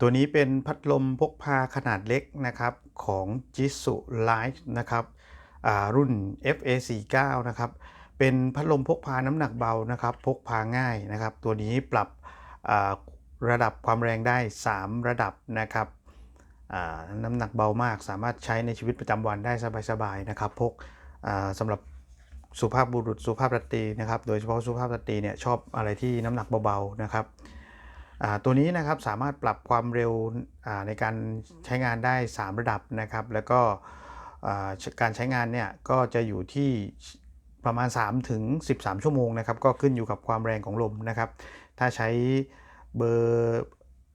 ตัวนี้เป็นพัดลมพกพาขนาดเล็กนะครับของ Jitsu Light นะครับรุ่น FA49 นะครับเป็นพัดลมพกพาน้ำหนักเบานะครับพกพาง่ายนะครับ ตัวนี้ปรับระดับความแรงได้ 3 ระดับนะครับน้ำหนักเบามาก สามารถใช้ในชีวิตประจำวันได้สบายๆนะครับพกสำหรับสุภาพบุรุษสุภาพสตรีนะครับ โดยเฉพาะสุภาพสตรีเนี่ยชอบอะไรที่น้ำหนักเบาๆนะครับ ตัวนี้นะครับสามารถปรับความเร็วในการใช้งานได้ 3 ระดับนะครับ แล้วก็การใช้งานเนี่ยก็จะอยู่ที่ประมาณ 3 ถึง 13 ชั่วโมงนะครับ ก็ขึ้นอยู่กับความแรงของลมนะครับ ถ้าใช้เบอร์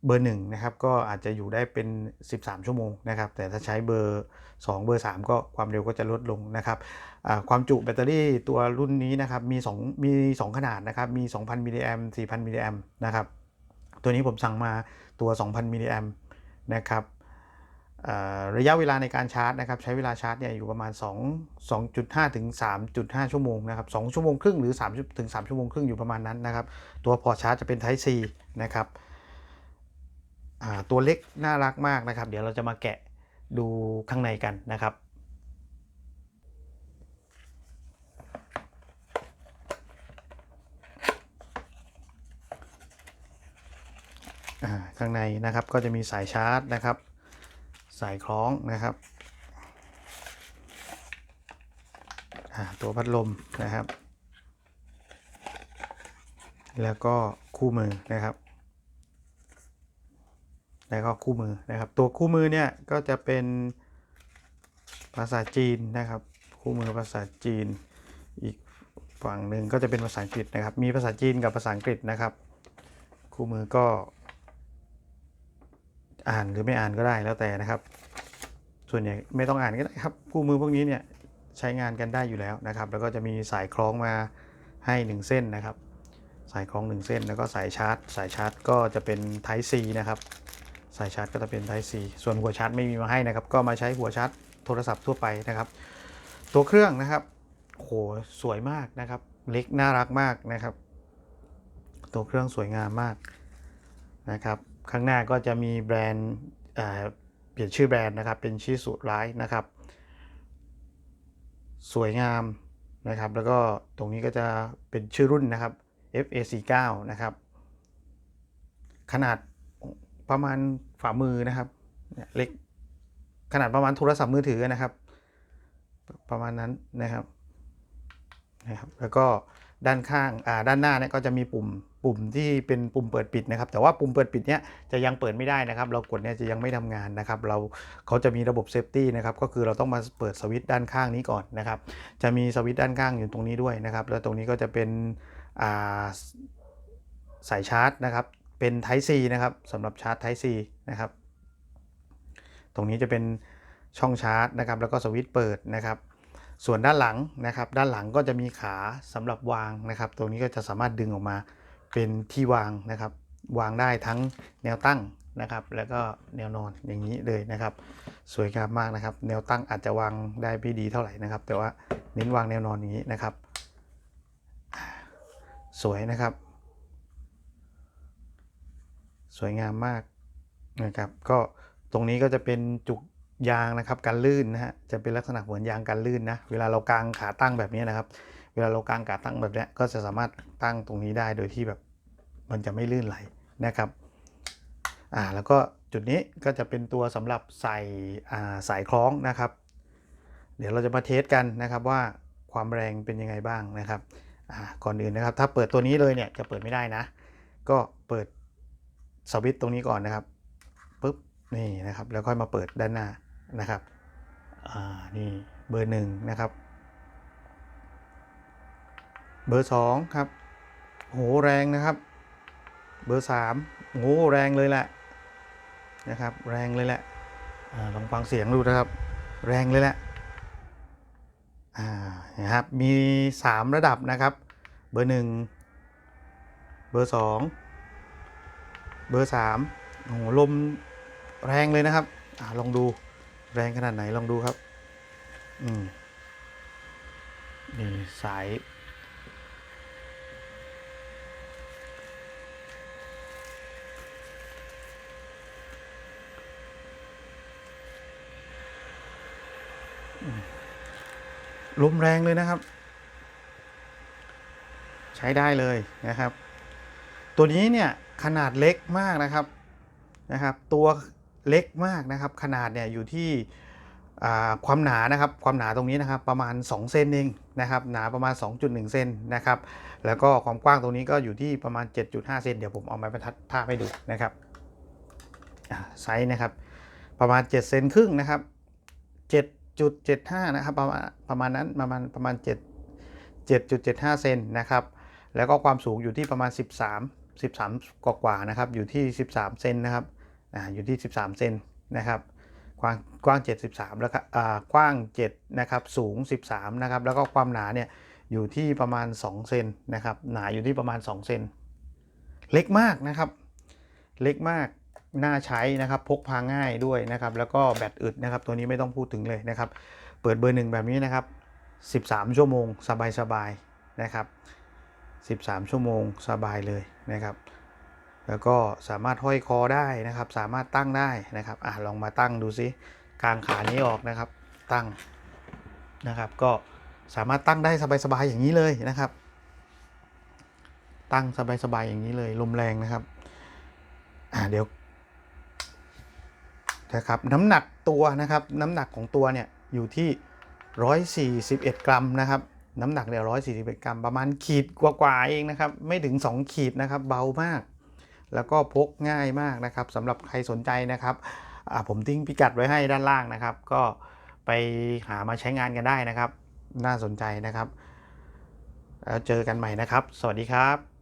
เบอร์หนึ่งนะครับก็อาจจะอยู่ได้เป็น 13 ชั่วโมงนะครับ แต่ถ้าใช้เบอร์ 2 เบอร์ 3 ก็ความเร็วก็จะลดลงนะครับความจุแบตเตอรี่ตัวรุ่นนี้นะครับมี 2 มี 2 ขนาดนะครับมี 2,000มิลลิแอม4,000มิลลิแอมนะครับ ตัวนี้ผมสั่งมาตัว 2,000 มิลลิแอมนะครับระยะเวลาในการชาร์จนะครับใช้เวลาชาร์จเนี่ยอยู่ประมาณ 2 2.5 ถึง 3.5 ชั่วโมงนะครับ2ชั่วโมงครึ่งหรือ3ถึง 3 ชั่วโมงครึ่งอยู่ประมาณนั้นนะครับ ตัวพอร์ตชาร์จจะเป็น Type C นะครับตัวเล็กน่ารักมากนะครับ เดี๋ยวเราจะมาแกะดูข้างในกันนะครับ ข้างในนะครับก็จะมีสายชาร์จนะครับ สายคล้องนะครับตัวพัดลมนะครับ แล้วก็คู่มือนะครับ แล้วก็คู่มือนะครับ ตัวคู่มือเนี่ยก็จะเป็นภาษาจีนนะครับ คู่มือภาษาจีน อีกฝั่งหนึ่งก็จะเป็นภาษาอังกฤษนะครับ มีภาษาจีนกับภาษาอังกฤษนะครับ คู่มือก็ อ่านหรือไม่อ่านก็ได้แล้วแต่นะครับ ส่วนใหญ่ไม่ต้องอ่านก็ได้ครับคู่มือพวกนี้เนี่ยใช้งานกันได้อยู่แล้วนะครับ แล้วก็จะมีสายคล้องมาให้ 1 เส้นนะครับ สายคล้อง 1 เส้นแล้วก็สายชาร์จ สายชาร์จก็จะเป็น Type C นะครับ สายชาร์จก็จะเป็น Type C ส่วนหัวชาร์จไม่มีมาให้นะครับ ก็มาใช้หัวชาร์จโทรศัพท์ทั่วไปนะครับ ตัวเครื่องนะครับโอ้โหสวยมากนะครับ เล็กน่ารักมากนะครับ ตัวเครื่องสวยงามมากนะครับ ข้างหน้าก็จะมีแบรนด์เปลี่ยนชื่อแบรนด์นะครับ เป็นชื่อสุดร้ายนะครับ สวยงามนะครับ แล้วก็ตรงนี้ก็จะเป็นชื่อรุ่นนะครับ FA49 นะครับ ขนาดประมาณฝ่ามือนะครับเล็กขนาดประมาณโทรศัพท์มือถือนะครับ ประมาณนั้นนะครับนะครับ แล้วก็ ด้านข้างอ่าด้านหน้าเนี่ยก็จะมีปุ่มปุ่มที่เป็นปุ่มเปิดปิดนะครับ แต่ว่าปุ่มเปิดปิดเนี่ยจะยังเปิดไม่ได้นะครับ เรากดเนี่ยจะยังไม่ทำงานนะครับ เราเขาจะมีระบบเซฟตี้นะครับ ก็คือเราต้องมาเปิดสวิตช์ด้านข้างนี้ก่อนนะครับ จะมีสวิตช์ด้านข้างอยู่ตรงนี้ด้วยนะครับ แล้วตรงนี้ก็จะเป็นอ่าสายชาร์จนะครับ เป็น Type C นะครับสำหรับชาร์จ Type C นะครับ ตรงนี้จะเป็นช่องชาร์จนะครับ แล้วก็สวิตช์เปิดนะครับ ส่วนด้านหลังนะครับ ด้านหลังก็จะมีขาสำหรับวางนะครับ ตรงนี้ก็จะสามารถดึงออกมาเป็นที่วางนะครับ วางได้ทั้งแนวตั้งนะครับ แล้วก็แนวนอนอย่างนี้เลยนะครับ สวยงามมากนะครับ แนวตั้งอาจจะวางได้ไม่ดีเท่าไหร่นะครับ แต่ว่าเน้นวางแนวนอนอย่างนี้นะครับ สวยนะครับ สวยงามมากนะครับ ก็ตรงนี้ก็จะเป็นจุก ยางนะครับการลื่นนะฮะจะเป็นลักษณะเหมือนยางการลื่นนะเวลาเรากางขาตั้งแบบนี้นะครับ เวลาเรากางขาตั้งแบบนี้ก็จะสามารถตั้งตรงนี้ได้โดยที่แบบมันจะไม่ลื่นไหลนะครับอ่าแล้วก็จุดนี้ก็จะเป็นตัวสำหรับใส่อ่าสายคล้องนะครับ เดี๋ยวเราจะมาเทสกันนะครับว่าความแรงเป็นยังไงบ้างนะครับอ่าก่อนอื่นนะครับ ถ้าเปิดตัวนี้เลยเนี่ยจะเปิดไม่ได้นะ ก็เปิดสวิตช์ตรงนี้ก่อนนะครับปุ๊บนี่นะครับแล้วค่อยมาเปิดด้านหน้า นะครับอ่านี่เบอร์หนึ่งนะครับ เบอร์สองครับโหแรงนะครับ เบอร์สามโหแรงเลยแหละนะครับ แรงเลยแหละอลองฟังเสียงดูนะครับ แรงเลยแหละอ่านะครับมีสามระดับนะครับ เบอร์หนึ่งเบอร์สองเบอร์สามโอ้โหลมแรงเลยนะครับอลองดู แรงขนาดไหนลองดูครับ อืม นี่สาย ลมแรงเลยนะครับ ใช้ได้เลยนะครับ ตัวนี้เนี่ยขนาดเล็กมากนะครับนะครับ ตัว เล็กมากนะครับ ขนาดเนี่ยอยู่ที่ความหนานะครับความหนาตรงนี้นะครับประมาณ 2 เซนเองนะครับหนาประมาณ 2.1 เซนนะครับแล้วก็ความกว้างตรงนี้ก็อยู่ที่ประมาณ 7.5 เซนเดี๋ยวผมเอาไม้บรรทัดภาให้ดูนะครับไซส์นะครับประมาณ 7 เซนครึ่งนะครับ 7.75 นะครับประมาณประมาณนั้นประมาณประมาณ 7 7.75 เซนนะครับแล้วก็ความสูงอยู่ที่ประมาณ 13 13กว่ากว่านะครับอยู่ที่ 13 เซนนะครับ อ่าอยู่ที่ 13 เซนนะครับกว้างกว้าง 73 แล้วก็อ่ากว้าง7นะครับสูง 13นะครับแล้วก็ความหนาเนี่ยอยู่ที่ประมาณ 2 เซนนะครับหนาอยู่ที่ประมาณ 2 เซนเล็กมากนะครับ เล็กมากน่าใช้นะครับพกพาง่ายด้วยนะครับแล้วก็แบตอึดนะครับตัวนี้ไม่ต้องพูดถึงเลยนะครับ เปิดเบอร์หนึ่งแบบนี้นะครับ 13 ชั่วโมงสบายๆนะครับ 13 ชั่วโมงสบายเลยนะครับ แล้วก็สามารถห้อยคอได้นะครับ สามารถตั้งได้นะครับอะลองมาตั้งดูซิกางขานี้ออกนะครับ ตั้งนะครับ ก็สามารถตั้งได้สบายๆอย่างนี้เลยนะครับ ตั้งสบายๆอย่างนี้เลยลมแรงนะครับอะเดี๋ยวนะครับน้ำหนักตัวนะครับ น้ำหนักของตัวเนี่ยอยู่ที่ 141 กรัมนะครับ น้ำหนักเนี่ย141 กรัม ประมาณขีดกว่าๆเองนะครับ ไม่ถึง 2 ขีดนะครับ เบามาก แล้วก็พกง่ายมากนะครับสำหรับใครสนใจนะครับผมทิ้งพิกัดไว้ให้ด้านล่างนะครับ ก็ไปหามาใช้งานกันได้นะครับ น่าสนใจนะครับแล้วเจอกันใหม่นะครับ สวัสดีครับ